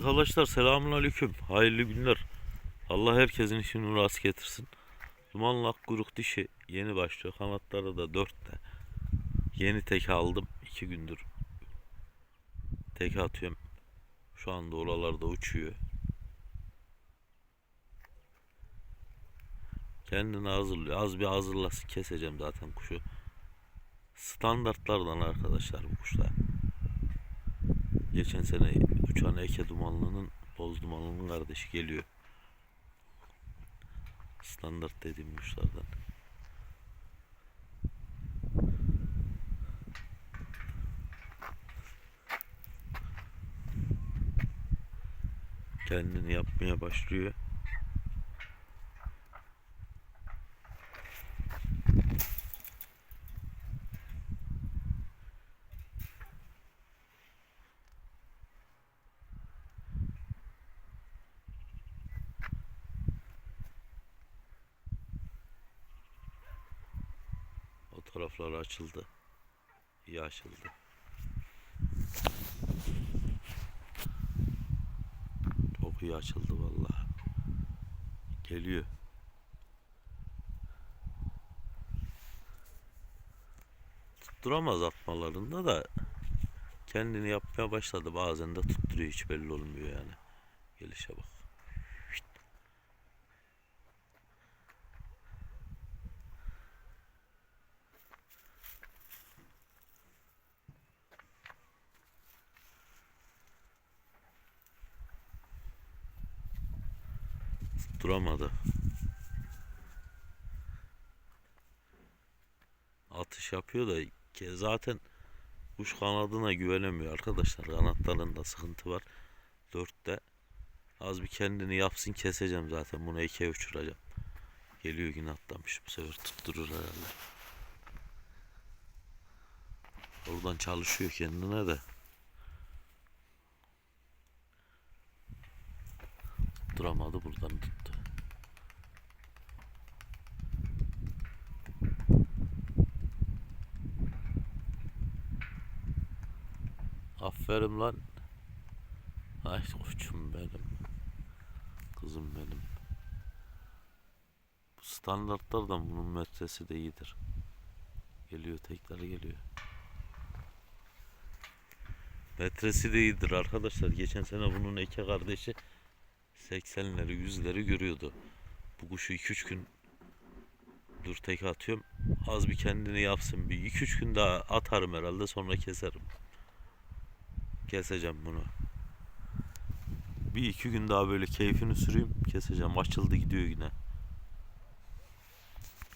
Arkadaşlar selamun aleyküm. Hayırlı günler. Allah herkesin işini rast getirsin. Dumanlı kuyruk dişi yeni başlıyor. Kanatları da dörtte. Yeni teke aldım. iki gündür teke atıyorum. Şu anda oralarda uçuyor. Kendini hazırlıyor. Az bir hazırlasın keseceğim zaten kuşu. Standartlardan arkadaşlar bu kuşlar. Geçen sene uçan Eke Dumanlı'nın Boz Dumanlı'nın kardeşi geliyor. Standart dediğim kuşlardan. Kendini yapmaya başlıyor. O taraflar açıldı. İyi açıldı. Çok iyi açıldı vallahi. Geliyor. Tutturamaz atmalarında da kendini yapmaya başladı. Bazen de tutturuyor hiç belli olmuyor yani. Gelişe bak. Tutturamadı. Atış yapıyor da zaten kuş kanadına güvenemiyor arkadaşlar. Kanatlarında sıkıntı var. Dörtte. Az bir kendini yapsın keseceğim zaten. Bunu ikiye uçuracağım. Geliyor yine atlamış. Bu sefer tutturur herhalde. Oradan çalışıyor kendine de. Tutturamadı buradan tuttu. Aferin lan. Ay koçum benim. Kızım benim. Bu standartlardan bunun metresi de iyidir. Geliyor tekrar geliyor. Metresi de iyidir arkadaşlar. Geçen sene bunun eke kardeşi 80'leri 100'leri görüyordu. Bu kuşu 2-3 gün dur tek atıyorum. Az bir kendini yapsın. Bir 2-3 gün daha atarım herhalde sonra keserim. Keseceğim bunu. Bir iki gün daha böyle keyfini süreyim. Keseceğim. Açıldı gidiyor yine.